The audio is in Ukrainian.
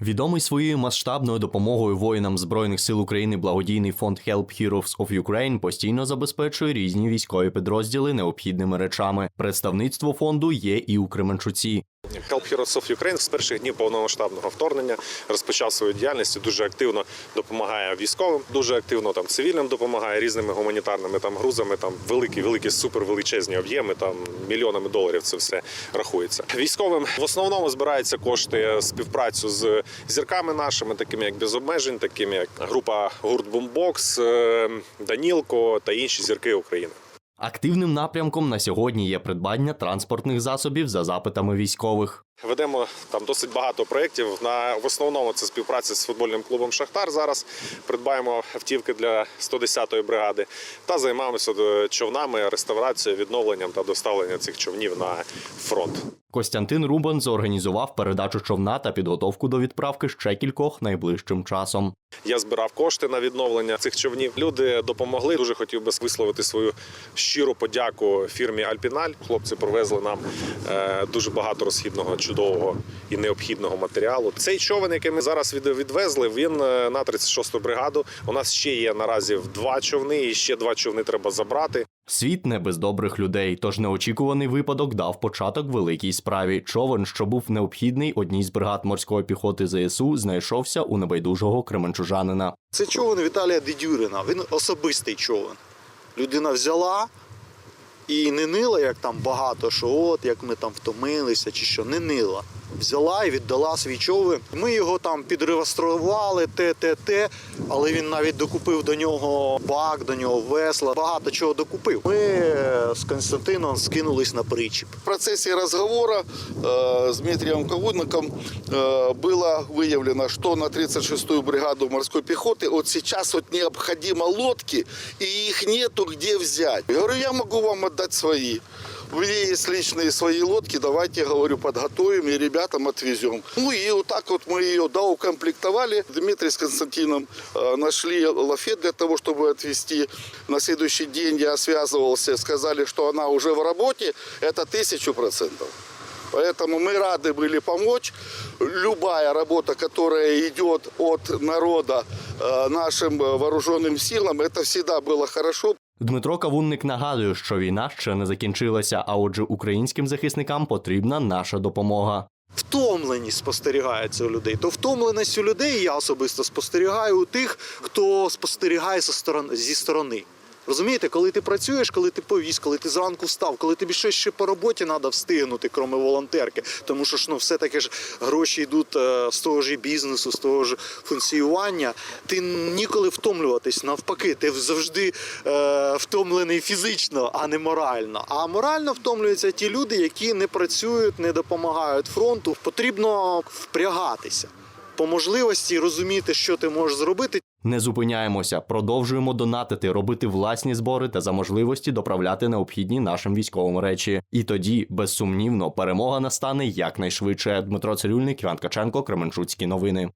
Відомий своєю масштабною допомогою воїнам Збройних сил України благодійний фонд Help Heroes of Ukraine постійно забезпечує різні військові підрозділи необхідними речами. Представництво фонду є і у Кременчуці. Help Heroes of Ukraine з перших днів повномасштабного вторгнення розпочав свою діяльність дуже активно допомагає військовим, дуже активно там цивільним допомагає різними гуманітарними там грузами. Там великі, великі, супервеличезні об'єми, там мільйонами доларів це все рахується. Військовим в основному збираються кошти співпрацю з зірками нашими, такими як без обмежень, такими як група гурт Бумбокс, е, Данілко та інші зірки України. Активним напрямком на сьогодні є придбання транспортних засобів за запитами військових. Ведемо там досить багато проєктів. На в основному це співпраця з футбольним клубом Шахтар. Зараз придбаємо автівки для 110-ї бригади та займаємося е, човнами, реставрацією, відновленням та доставленням цих човнів на фронт. Костянтин Рубан зорганізував передачу човна та підготовку до відправки ще кількох найближчим часом. Я збирав кошти на відновлення цих човнів. Люди допомогли. Дуже хотів би висловити свою щиру подяку фірмі Альпіналь. Хлопці привезли нам е, дуже багато розхідного, чудового і необхідного матеріалу. Цей човен, який ми зараз від- відвезли, він е, на 36-ту бригаду. У нас ще є наразі два човни, і ще два човни треба забрати. Світ не без добрих людей, тож неочікуваний випадок дав початок великій справі. Човен, що був необхідний одній з бригад морської піхоти ЗСУ, знайшовся у небайдужого кременчужанина. Це човен Віталія Дедюрина. Він особистий човен. Людина взяла і не нила, як там багато, що от як ми там втомилися, чи що не нила Взяла і віддала свій човен. Ми його там підреєстрували, те, те, те, але він навіть докупив до нього бак, до нього весла, багато чого докупив. Ми е, з Константином скинулись на причіп. В процессе разговора э, с Дмитрием Ковудником э, было выявлено, что на 36-ю бригаду морской пехоты вот сейчас вот необходимо лодки, и их нету где взять. Я говорю, я могу вам отдать свои. У меня есть личные свои лодки, давайте, говорю, подготовим и ребятам отвезем. Ну и вот так вот мы ее доукомплектовали. Дмитрий с Константином э, нашли лафет для того, чтобы отвезти. На следующий день я связывался, сказали, что она уже в работе. Это тысячу процентов. Поэтому мы рады были помочь. Любая работа, которая идет от народа э, нашим э, вооруженным силам, это всегда было хорошо. Дмитро Кавунник нагадує, що війна ще не закінчилася, а отже, українським захисникам потрібна наша допомога. Втомленість спостерігається у людей. То втомленість у людей я особисто спостерігаю у тих, хто спостерігає зі сторони. Розумієте, коли ти працюєш, коли ти повіз, коли ти зранку встав, коли тобі щось ще по роботі треба встигнути, крім волонтерки. Тому що ж ну все-таки ж гроші йдуть е, з того ж бізнесу, з того ж функціювання. Ти ніколи втомлюватись. Навпаки, ти завжди е, втомлений фізично, а не морально. А морально втомлюються ті люди, які не працюють, не допомагають фронту. Потрібно впрягатися. По можливості розуміти, що ти можеш зробити, Не зупиняємося, продовжуємо донатити, робити власні збори та за можливості доправляти необхідні нашим військовим речі. І тоді, безсумнівно, перемога настане якнайшвидше. Дмитро Цирюльник, Іван Каченко, Кременчуцькі новини.